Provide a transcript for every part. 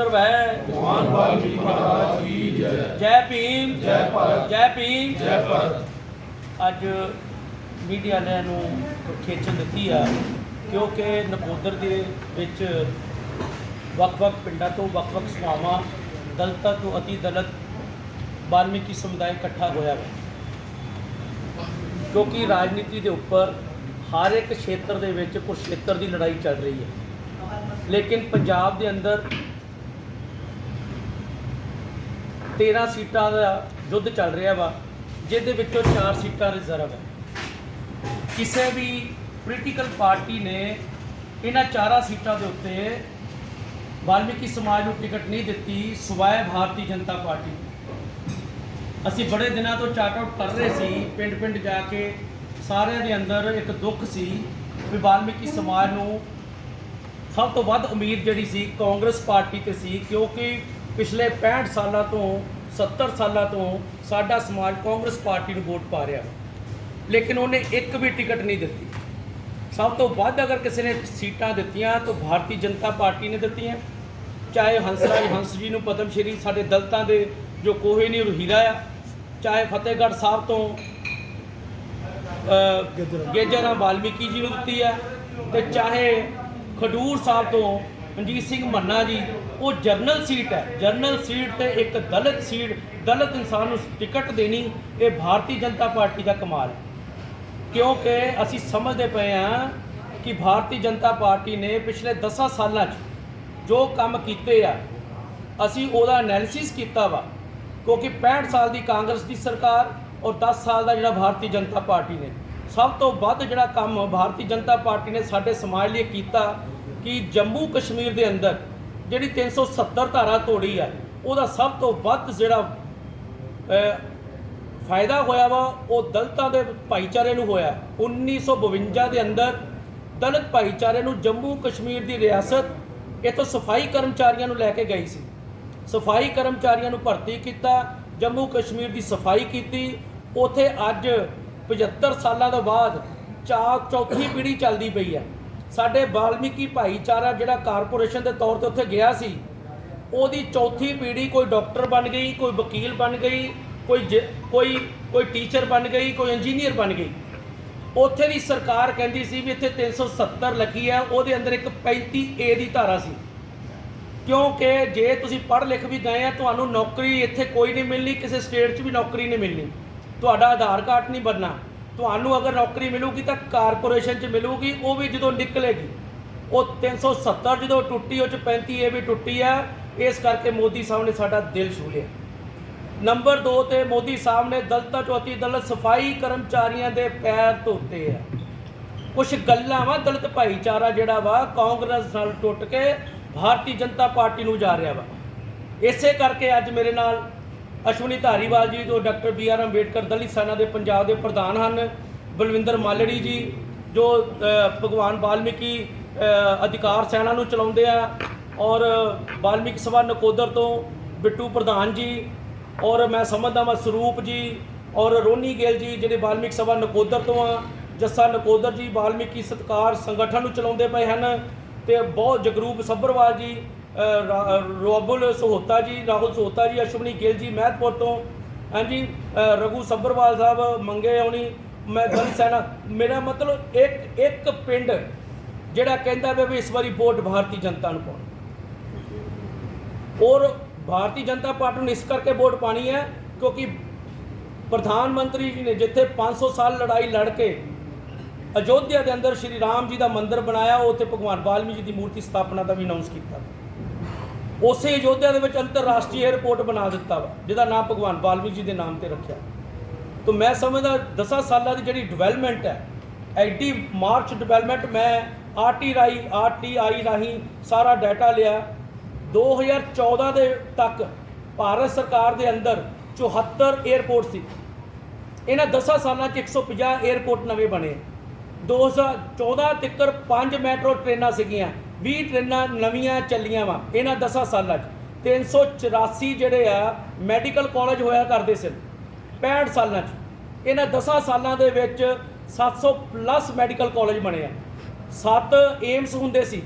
ਨਿਰਭੈ ਭਗਵਾਨ ਵਾਲਮੀਕੀ ਮਹਾਰਾਜ ਕੀ ਜੈ। ਜੈ ਭੀਮ। ਜੈ ਭਾਰਤ। ਜੈ ਭੀਮ। ਜੈ ਭਾਰਤ। ਅੱਜ ਮੀਡੀਆ ਵਾਲਿਆਂ ਨੂੰ ਖੇਚਲ ਦਿੱਤੀ ਆ ਕਿਉਂਕਿ ਨਕੋਦਰ ਦੇ ਵਿੱਚ ਵੱਖ-ਵੱਖ ਪਿੰਡਾਂ ਤੋਂ ਵੱਖ-ਵੱਖ ਸਭਾਵਾਂ ਦਲਿਤਾਂ ਤੋਂ ਅਤੀ ਦਲਿਤ ਵਾਲਮੀਕੀ ਸਮੁਦਾਇ ਇਕੱਠਾ ਹੋਇਆ ਹੈ ਕਿਉਂਕਿ ਰਾਜਨੀਤੀ ਦੇ ਉੱਪਰ ਹਰ ਇੱਕ ਖੇਤਰ ਦੇ ਵਿੱਚ ਕੁਝ ਖੇਤਰ ਦੀ ਲੜਾਈ ਚੱਲ ਰਹੀ ਹੈ। ਲੇਕਿਨ ਪੰਜਾਬ ਦੇ ਅੰਦਰ 13 ਸੀਟਾਂ ਦਾ ਯੁੱਧ ਚੱਲ ਰਿਹਾ ਵਾ, ਜਿਹਦੇ ਵਿੱਚੋਂ 4 ਸੀਟਾਂ ਰਿਜ਼ਰਵ ਹੈ। ਕਿਸੇ ਵੀ ਪੋਲੀਟੀਕਲ ਪਾਰਟੀ ਨੇ ਇਹਨਾਂ ਚਾਰਾਂ ਸੀਟਾਂ ਦੇ ਉੱਤੇ ਵਾਲਮੀਕੀ ਸਮਾਜ ਨੂੰ ਟਿਕਟ ਨਹੀਂ ਦਿੱਤੀ, ਸਿਵਾਏ ਭਾਰਤੀ ਜਨਤਾ ਪਾਰਟੀ ਅਸੀਂ ਬੜੇ ਦਿਨਾਂ ਤੋਂ ਚਾਰਟ ਆਊਟ ਕਰ ਰਹੇ ਸੀ ਪਿੰਡ ਪਿੰਡ ਜਾ ਕੇ ਸਾਰਿਆਂ ਦੇ ਅੰਦਰ ਇੱਕ ਦੁੱਖ ਸੀ ਵੀ ਵਾਲਮੀਕੀ ਸਮਾਜ ਨੂੰ ਸਭ ਤੋਂ ਵੱਧ ਉਮੀਦ ਜਿਹੜੀ ਸੀ ਕਾਂਗਰਸ ਪਾਰਟੀ ਤੇ ਸੀ, ਕਿਉਂਕਿ ਪਿਛਲੇ 65 ਸਾਲਾਂ ਤੋਂ 70 ਸਾਲਾਂ ਤੋਂ ਸਾਡਾ ਸਮਾਜ ਕਾਂਗਰਸ ਪਾਰਟੀ ਨੂੰ ਵੋਟ ਪਾ ਰਿਹਾ। ਲੇਕਿਨ ਉਹਨੇ ਇੱਕ ਵੀ ਟਿਕਟ ਨਹੀਂ ਦਿੱਤੀ। ਸਭ ਤੋਂ ਵੱਧ ਅਗਰ ਕਿਸੇ ਨੇ ਸੀਟਾਂ ਦਿੱਤੀਆਂ ਤਾਂ ਭਾਰਤੀ ਜਨਤਾ ਪਾਰਟੀ ਨੇ ਦਿੱਤੀਆਂ। ਚਾਹੇ ਹੰਸਰਾਜ ਹੰਸ ਜੀ ਨੂੰ ਪਦਮ ਸ਼੍ਰੀ ਸਾਡੇ ਦਲਤਾਂ ਦੇ ਜੋ ਕੋਹੇ ਕੋਹੀਨੂਰ ਹੀਰਾ ਆ। ਚਾਹੇ ਫਤਿਹਗੜ੍ਹ ਸਾਹਿਬ ਤੋਂ ਅ, ਗੇਜਰਾ ਵਾਲਮੀਕੀ ਜੀ ਨੂੰ ਦਿੱਤੀ ਆ। ਤੇ ਚਾਹੇ ਖਡੂਰ ਸਾਹਿਬ ਤੋਂ ਮਨਜੀਤ ਸਿੰਘ ਮੰਨਾ ਜੀ ਉਹ ਜਰਨਲ ਸੀਟ ਹੈ। ਜਰਨਲ ਸੀਟ ਤੇ ਇੱਕ ਦਲਿਤ ਸੀਟ, ਦਲਿਤ ਇਨਸਾਨ ਨੂੰ ਟਿਕਟ ਦੇਣੀ, ਇਹ ਭਾਰਤੀ ਜਨਤਾ ਪਾਰਟੀ ਦਾ ਕਮਾਲ ਹੈ। ਕਿਉਂਕਿ ਅਸੀਂ ਸਮਝਦੇ ਪਏ ਹਾਂ ਕਿ ਭਾਰਤੀ ਜਨਤਾ ਪਾਰਟੀ ਨੇ ਪਿਛਲੇ 10 ਸਾਲਾਂ 'ਚ ਜੋ ਕੰਮ ਕੀਤੇ ਆ, ਅਸੀਂ ਉਹਦਾ ਐਨਾਲਿਸਿਸ ਕੀਤਾ ਵਾ। ਕਿਉਂਕਿ 65 ਸਾਲ ਦੀ ਕਾਂਗਰਸ ਦੀ ਸਰਕਾਰ ਔਰ 10 ਸਾਲ ਦਾ ਜਿਹੜਾ ਭਾਰਤੀ ਜਨਤਾ ਪਾਰਟੀ ਨੇ। ਸਭ ਤੋਂ ਵੱਧ ਜਿਹੜਾ ਕੰਮ ਭਾਰਤੀ ਜਨਤਾ ਪਾਰਟੀ ਨੇ ਸਾਡੇ ਸਮਾਜ ਲਈ ਕੀਤਾ ਕਿ ਜੰਮੂ ਕਸ਼ਮੀਰ ਦੇ ਅੰਦਰ ਜਿਹੜੀ 370 ਧਾਰਾ ਤੋੜੀ ਆ, ਉਹਦਾ ਸਭ ਤੋਂ ਵੱਧ ਜਿਹੜਾ ਫਾਇਦਾ ਹੋਇਆ ਵਾ, ਉਹ ਦਲਤਾਂ ਦੇ ਭਾਈਚਾਰੇ ਨੂੰ ਹੋਇਆ। 1952 ਦੇ ਅੰਦਰ ਦਲਿਤ ਭਾਈਚਾਰੇ ਨੂੰ ਜੰਮੂ ਕਸ਼ਮੀਰ ਦੀ ਰਿਆਸਤ ਇਥੋਂ ਸਫ਼ਾਈ ਕਰਮਚਾਰੀਆਂ ਨੂੰ ਲੈ ਕੇ ਗਈ ਸੀ। ਸਫ਼ਾਈ ਕਰਮਚਾਰੀਆਂ ਨੂੰ ਭਰਤੀ ਕੀਤਾ, ਜੰਮੂ ਕਸ਼ਮੀਰ ਦੀ ਸਫ਼ਾਈ ਕੀਤੀ। ਉਥੇ ਅੱਜ 75 ਸਾਲਾਂ ਤੋਂ ਬਾਅਦ ਚਾ ਚੌਥੀ ਪੀੜ੍ਹੀ ਚੱਲਦੀ ਪਈ ਹੈ ਸਾਡੇ ਵਾਲਮੀਕੀ ਭਾਈਚਾਰਾ ਜਿਹੜਾ ਕਾਰਪੋਰੇਸ਼ਨ ਦੇ ਤੌਰ ਤੇ ਉੱਥੇ ਗਿਆ ਸੀ, ਉਹਦੀ ਚੌਥੀ ਪੀੜ੍ਹੀ ਕੋਈ ਡਾਕਟਰ ਬਣ ਗਈ, ਕੋਈ ਵਕੀਲ ਬਣ ਗਈ, ਕੋਈ ਜ- ਕੋਈ ਕੋਈ ਟੀਚਰ ਬਣ ਗਈ, ਕੋਈ ਇੰਜੀਨੀਅਰ ਬਣ ਗਈ। ਉੱਥੇ ਦੀ ਸਰਕਾਰ ਕਹਿੰਦੀ ਸੀ ਵੀ ਇੱਥੇ 370 ਲੱਗੀ ਆ, ਉਹਦੇ ਅੰਦਰ ਇੱਕ 35 ਏ ਦੀ ਧਾਰਾ ਸੀ। ਕਿਉਂਕਿ ਜੇ ਤੁਸੀਂ ਪੜ੍ਹ ਲਿਖ ਵੀ ਗਏ ਆ, ਤੁਹਾਨੂੰ ਨੌਕਰੀ ਇੱਥੇ ਕੋਈ ਨਹੀਂ ਮਿਲਣੀ, ਕਿਸੇ ਸਟੇਟ 'ਚ ਵੀ ਨੌਕਰੀ ਨਹੀਂ ਮਿਲਣੀ। ਤੁਹਾਡਾ ਆਧਾਰ ਕਾਰਡ ਨਹੀਂ ਬਣਨਾ। ਤੁਹਾਨੂੰ ਅਗਰ ਨੌਕਰੀ ਮਿਲੂਗੀ ਤਾਂ ਕਾਰਪੋਰੇਸ਼ਨ 'ਚ ਮਿਲੂਗੀ, ਉਹ ਵੀ ਜਦੋਂ ਨਿਕਲੇਗੀ। ਉਹ 370 ਜਦੋਂ ਟੁੱਟੀ, ਉਹ 'ਚ 35 ਏ ਵੀ ਟੁੱਟੀ ਆ। ਇਸ ਕਰਕੇ ਮੋਦੀ ਸਾਹਿਬ ਨੇ ਸਾਡਾ ਦਿਲ ਛੂ ਲਿਆ। ਨੰਬਰ 2 ਤੇ ਮੋਦੀ ਸਾਹਿਬ ਨੇ ਦਲਤਾ ਚੌਥੀ ਦਲਤ ਸਫ਼ਾਈ ਕਰਮਚਾਰੀਆਂ ਦੇ ਪੈਰ ਧੋਤੇ ਆ। ਕੁਝ ਗੱਲਾਂ ਵਾ ਦਲਿਤ ਭਾਈਚਾਰਾ ਜਿਹੜਾ ਵਾ, ਕਾਂਗਰਸ ਨਾਲ ਟੁੱਟ ਕੇ ਭਾਰਤੀ ਜਨਤਾ ਪਾਰਟੀ ਨੂੰ ਜਾ ਰਿਹਾ ਵਾ। ਇਸੇ ਕਰਕੇ ਅੱਜ ਮੇਰੇ ਨਾਲ ਅਸ਼ਵਨੀ ਧਾਰੀਵਾਲ ਜੀ ਜੋ doctor B R Ambedkar Dalit Sena ਦੇ ਪੰਜਾਬ ਦੇ ਪ੍ਰਧਾਨ ਹਨ, ਬਲਵਿੰਦਰ ਮਾਲੜੀ ਜੀ ਜੋ ਭਗਵਾਨ ਵਾਲਮੀਕੀ ਅਧਿਕਾਰ ਸੈਨਾ ਨੂੰ ਚਲਾਉਂਦੇ ਆ ਔਰ ਵਾਲਮੀਕੀ ਸਭਾ ਨਕੋਦਰ ਤੋਂ ਬਿੱਟੂ ਪ੍ਰਧਾਨ ਜੀ ਔਰ ਮੈਂ ਸਮਝਦਾ ਮੈਂ ਸਰੂਪ ਜੀ ਔਰ ਰੋਨੀ ਗਿੱਲ ਜੀ ਜਿਹੜੇ ਵਾਲਮੀਕ ਸਭਾ ਨਕੋਦਰ ਤੋਂ ਆ, ਜੱਸਾ ਨਕੋਦਰ ਜੀ ਵਾਲਮੀਕੀ ਸਤਕਾਰ ਸੰਗਠਨ ਨੂੰ ਚਲਾਉਂਦੇ ਪਏ ਹਨ ਤੇ ਬਹੁਤ ਜਗਰੂਪ ਸੱਭਰਵਾਲ ਜੀ ਰੋਬਲ ਸਹੋਤਾ ਜੀ ਰਾਹੁਲ ਸਹੋਤਾ ਜੀ ਅਸ਼ਵਨੀ ਗਿੱਲ ਜੀ ਮਹਿਤਪੁਰ ਤੋਂ ਹਾਂਜੀ ਅ, ਰਘੂ ਸੱਭਰਵਾਲ ਸਾਹਿਬ ਮੰਗੇ ਆਉਣੀ ਮੈਂ ਦਲ ਸੈਨਾ ਮੇਰਾ ਮਤਲਬ ਇੱਕ ਇੱਕ ਪਿੰਡ ਜਿਹੜਾ ਕਹਿੰਦਾ ਵੀ ਵੀ ਇਸ ਵਾਰੀ ਵੋਟ ਭਾਰਤੀ ਜਨਤਾ ਨੂੰ ਪਾਉਣੀ। ਔਰ ਭਾਰਤੀ ਜਨਤਾ ਪਾਰਟੀ ਨੂੰ ਇਸ ਕਰਕੇ ਵੋਟ ਪਾਣੀ ਹੈ ਕਿਉਂਕਿ ਪ੍ਰਧਾਨ ਮੰਤਰੀ ਜੀ ਨੇ ਜਿੱਥੇ 500 ਸਾਲ ਲੜਾਈ ਲੜ ਕੇ ਅਯੋਧਿਆ ਦੇ ਅੰਦਰ ਸ਼੍ਰੀ ਰਾਮ ਜੀ ਦਾ ਮੰਦਿਰ ਬਣਾਇਆ ਉੱਥੇ ਭਗਵਾਨ ਵਾਲਮੀਕੀ ਜੀ ਦੀ ਮੂਰਤੀ ਸਥਾਪਨਾ ਦਾ ਵੀ ਅਨਾਉਂਸ ਕੀਤਾ। ਉਸੇ ਯੋਧਿਆਂ ਦੇ ਵਿੱਚ ਅੰਤਰਰਾਸ਼ਟਰੀ 에ਅਰਪੋਰਟ ਬਣਾ ਦਿੱਤਾ ਵਾ, ਜਿਹਦਾ ਨਾਮ ਭਗਵਾਨ ਬਾਲਵੀ ਜੀ ਦੇ ਨਾਮ ਤੇ ਰੱਖਿਆ। ਤੋਂ ਮੈਂ ਸਮਝਦਾ 10 ਸਾਲਾਂ ਦੀ ਜਿਹੜੀ ਡਿਵੈਲਪਮੈਂਟ ਹੈ, ਐਡੀ ਮਾਰਚ ਡਿਵੈਲਪਮੈਂਟ ਮੈਂ ਆਰਟੀ ਰਾਈ ਆਰਟੀਆਈ ਰਾਹੀਂ ਸਾਰਾ ਡਾਟਾ ਲਿਆ। 2014 ਦੇ ਤੱਕ ਭਾਰਤ ਸਰਕਾਰ ਦੇ ਅੰਦਰ 74 에ਅਰਪੋਰਟ ਸੀ। ਇਹਨਾਂ 10 ਸਾਲਾਂ 'ਚ 150 에ਅਰਪੋਰਟ ਨਵੇਂ ਬਣੇ। 2014 ਤੱਕ ਪੰਜ ਮੈਟਰੋ ਟ੍ਰੇਨਾਂ ਸੀਗੀਆਂ 20 ਟ੍ਰੇਨਾਂ ਨਵੀਆਂ ਚੱਲੀਆਂ ਵਾ, ਇਹਨਾਂ 10 ਸਾਲਾਂ 'ਚ। 384 ਜਿਹੜੇ ਆ, ਮੈਡੀਕਲ ਕਾਲਜ ਹੋਇਆ ਕਰਦੇ ਸਨ 65 ਸਾਲਾਂ 'ਚ। ਇਹਨਾਂ 10 ਸਾਲਾਂ ਦੇ ਵਿੱਚ 700 ਪਲੱਸ ਮੈਡੀਕਲ ਕਾਲਜ ਬਣੇ ਆ। 7 ਏਮਸ ਹੁੰਦੇ ਸੀ,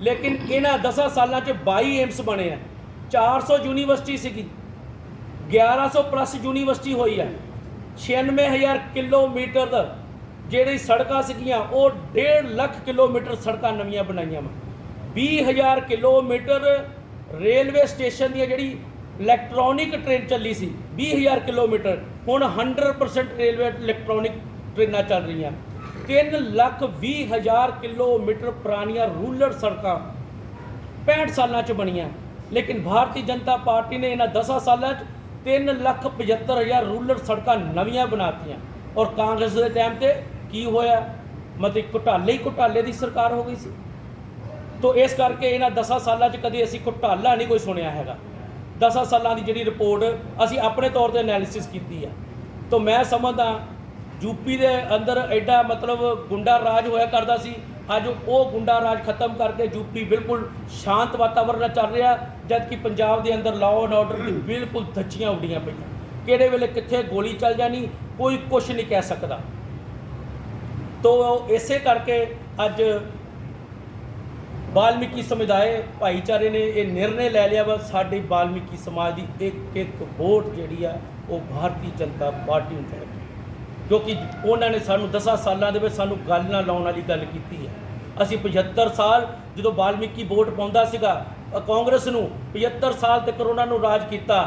ਲੇਕਿਨ ਇਹਨਾਂ 10 ਸਾਲਾਂ 'ਚ 22 ਏਮਸ ਬਣੇ ਆ। 400 ਯੂਨੀਵਰਸਿਟੀ ਸੀਗੀ 1100 ਪਲੱਸ ਯੂਨੀਵਰਸਿਟੀ ਹੋਈ ਹੈ 96000 ਕਿਲੋਮੀਟਰ ਦਾ ਜਿਹੜੀ ਸੜਕਾਂ ਸੀਗੀਆਂ, ਉਹ 1.5 ਲੱਖ ਕਿਲੋਮੀਟਰ ਸੜਕਾਂ ਨਵੀਆਂ ਬਣਾਈਆਂ ਵਾ। 20000 ਕਿਲੋਮੀਟਰ ਰੇਲਵੇ ਸਟੇਸ਼ਨ ਦੀਆਂ ਜਿਹੜੀ ਇਲੈਕਟ੍ਰੋਨਿਕ ਟ੍ਰੇਨ ਚੱਲੀ ਸੀ 20000 ਕਿਲੋਮੀਟਰ। ਹੁਣ 100% ਰੇਲਵੇ ਇਲੈਕਟ੍ਰੋਨਿਕ ਟ੍ਰੇਨਾਂ ਚੱਲ ਰਹੀਆਂ। 3 ਲੱਖ 20 ਹਜ਼ਾਰ ਕਿਲੋਮੀਟਰ ਪੁਰਾਣੀਆਂ ਰੂਲਰ ਸੜਕਾਂ 65 ਸਾਲਾਂ ਚ ਬਣੀਆਂ। ਲੇਕਿਨ ਭਾਰਤੀ ਜਨਤਾ ਪਾਰਟੀ ਨੇ ਇਹਨਾਂ 10 ਸਾਲਾਂ ਚ 3 ਲੱਖ 75 ਹਜ਼ਾਰ ਰੂਲਰ ਸੜਕਾਂ ਨਵੀਆਂ ਬਣਾਤੀਆਂ ਔਰ ਕਾਂਗਰਸ ਦੇ ਟਾਈਮ ਤੇ ਕੀ ਹੋਇਆ? ਮਤਲਬ ਘੁਟਾਲੇ ਹੀ ਘੁਟਾਲੇ ਦੀ ਸਰਕਾਰ ਹੋ ਗਈ ਸੀ। ਤੋ ਇਸ ਕਰਕੇ ਇਹਨਾਂ 10 ਸਾਲਾਂ 'ਚ ਕਦੀ ਅਸੀਂ ਘੁਟਾਲਾ ਨਹੀਂ ਕੋਈ ਸੁਣਿਆ ਹੈਗਾ। 10 ਸਾਲਾਂ ਦੀ ਜਿਹੜੀ ਰਿਪੋਰਟ ਅਸੀਂ ਆਪਣੇ ਤੌਰ ਤੇ ਐਨਾਲਿਸਿਸ ਕੀਤੀ ਆ। ਤੋ ਮੈਂ ਸਮਝਦਾ ਯੂਪੀ ਦੇ ਅੰਦਰ ਐਡਾ ਮਤਲਬ ਗੁੰਡਾ ਰਾਜ ਹੋਇਆ ਕਰਦਾ ਸੀ। ਅੱਜ ਉਹ ਗੁੰਡਾ ਰਾਜ ਖਤਮ ਕਰਕੇ ਯੂਪੀ ਬਿਲਕੁਲ ਸ਼ਾਂਤ ਵਾਤਾਵਰਣ ਚੱਲ ਰਿਹਾ, ਜਦਕਿ ਪੰਜਾਬ ਦੇ ਅੰਦਰ ਲਾਅ ਐਂਡ ਆਰਡਰ ਦੀ ਬਿਲਕੁਲ ਧੱਚੀਆਂ ਉੱਡੀਆਂ ਪਈਆਂ। ਕਿਹੜੇ ਵੇਲੇ ਕਿੱਥੇ ਗੋਲੀ ਚੱਲ ਜਾਣੀ, ਕੋਈ ਕੁਝ ਨਹੀਂ ਕਹਿ ਸਕਦਾ। ਤੋ ਇਸੇ ਕਰਕੇ ਅੱਜ ਵਾਲਮੀਕੀ ਸਮੁਦਾਇ ਭਾਈਚਾਰੇ ਨੇ ਇਹ ਨਿਰਣੇ ਲੈ ਲਿਆ ਵਾ। ਸਾਡੀ ਵਾਲਮੀਕੀ ਸਮਾਜ ਦੀ ਇੱਕ ਇੱਕ ਵੋਟ ਜਿਹੜੀ ਆ, ਉਹ ਭਾਰਤੀ ਜਨਤਾ ਪਾਰਟੀ ਨੂੰ ਜਾਏਗੀ ਕਿਉਂਕਿ ਉਹਨਾਂ ਨੇ ਸਾਨੂੰ 10 ਸਾਲਾਂ ਦੇ ਵਿੱਚ ਸਾਨੂੰ ਗੱਲ ਨਾ ਲਾਉਣ ਵਾਲੀ ਗੱਲ ਕੀਤੀ ਹੈ। ਅਸੀਂ 75 ਸਾਲ ਜਦੋਂ ਵਾਲਮੀਕੀ ਵੋਟ ਪਾਉਂਦਾ ਸੀਗਾ ਕਾਂਗਰਸ ਨੂੰ 75 ਸਾਲ ਤੱਕ ਉਹਨਾਂ ਨੂੰ ਰਾਜ ਕੀਤਾ,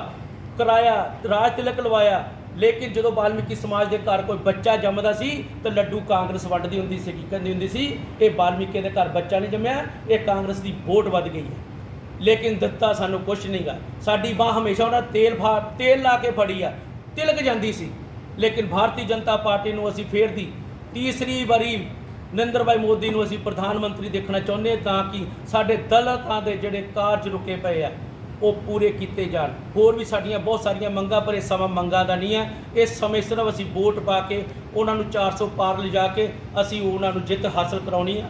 ਕਰਾਇਆ, ਰਾਜ ਤਿਲਕ ਲਵਾਇਆ ਲੇਕਿਨ ਜਦੋਂ ਵਾਲਮੀਕੀ ਸਮਾਜ ਦੇ ਘਰ ਕੋਈ ਬੱਚਾ ਜੰਮਦਾ ਸੀ, ਤਾਂ ਲੱਡੂ ਕਾਂਗਰਸ ਵੰਡਦੀ ਹੁੰਦੀ ਸੀ, ਕਹਿੰਦੀ ਹੁੰਦੀ ਸੀ, ਇਹ ਵਾਲਮੀਕੀ ਦੇ ਘਰ ਬੱਚਾ ਨਹੀਂ ਜੰਮਿਆ, ਇਹ ਕਾਂਗਰਸ ਦੀ ਵੋਟ ਵੱਧ ਗਈ ਹੈ। ਲੇਕਿਨ ਦਿੱਤਾ ਸਾਨੂੰ ਕੁਝ ਨਹੀਂਗਾ ਸਾਡੀ ਬਾਹ ਹਮੇਸ਼ਾ ਉਹਨਾਂ ਤੇਲ ਫਾ, ਤੇਲ ਲਾ ਕੇ ਫੜੀ ਆ, ਤਿਲਕ ਜਾਂਦੀ ਸੀ। ਲੇਕਿਨ ਭਾਰਤੀ ਜਨਤਾ ਪਾਰਟੀ ਨੂੰ ਅਸੀਂ ਫੇਰ ਦੀ ਤੀਸਰੀ ਵਾਰੀ ਨਰਿੰਦਰ ਭਾਈ ਮੋਦੀ ਨੂੰ ਅਸੀਂ ਪ੍ਰਧਾਨ ਮੰਤਰੀ ਦੇਖਣਾ ਚਾਹੁੰਦੇ ਤਾਂ ਕਿ ਸਾਡੇ ਦਲਤਾਂ ਦੇ ਜਿਹੜੇ ਕਾਰਜ ਰੁਕੇ ਪਏ ਆ ਉਹ ਪੂਰੇ ਕੀਤੇ ਜਾਣ। ਹੋਰ ਵੀ ਸਾਡੀਆਂ ਬਹੁਤ ਸਾਰੀਆਂ ਮੰਗਾਂ ਪਰ ਇਹ ਸਮਾਂ ਮੰਗਾਂ ਦਾ ਨਹੀਂ ਹੈ। ਇਸ ਸਮੇਂ ਸਿਰਫ ਅਸੀਂ ਵੋਟ ਪਾ ਕੇ ਉਹਨਾਂ ਨੂੰ 400 ਪਾਰ ਲਿਜਾ ਕੇ ਅਸੀਂ ਉਹਨਾਂ ਨੂੰ ਜਿੱਤ ਹਾਸਲ ਕਰਾਉਣੀ ਆ।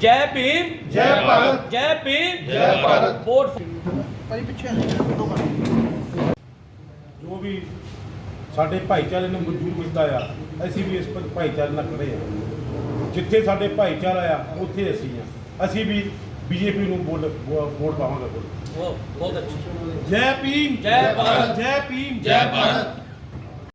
ਜੈ ਭੀਮ! ਜੈ ਭਾਰਤ! ਜੈ ਭੀਮ! ਜੈ ਭਾਰਤ! ਵੋਟ ਜੋ ਵੀ ਸਾਡੇ ਭਾਈਚਾਰੇ ਨੇ ਮਨਜ਼ੂਰ ਕੀਤਾ ਆ ਅਸੀਂ ਵੀ ਇਸ ਪਰ ਭਾਈਚਾਰੇ ਨਾਲ ਖੜੇ ਆ। ਜਿੱਥੇ ਸਾਡੇ ਭਾਈਚਾਰਾ ਆ ਉੱਥੇ ਅਸੀਂ ਆ। ਅਸੀਂ ਵੀ ਬੀਜੇਪੀ ਨੂੰ ਵੋਟ ਵੋਟ ਪਾਵਾਂਗੇ ਬਹੁਤ ਅੱਛੀ। ਜੈ ਭੀਮ ਜੈ ਭਾਰਤ। ਜੈ ਭੀਮ ਜੈ ਭਾਰਤ।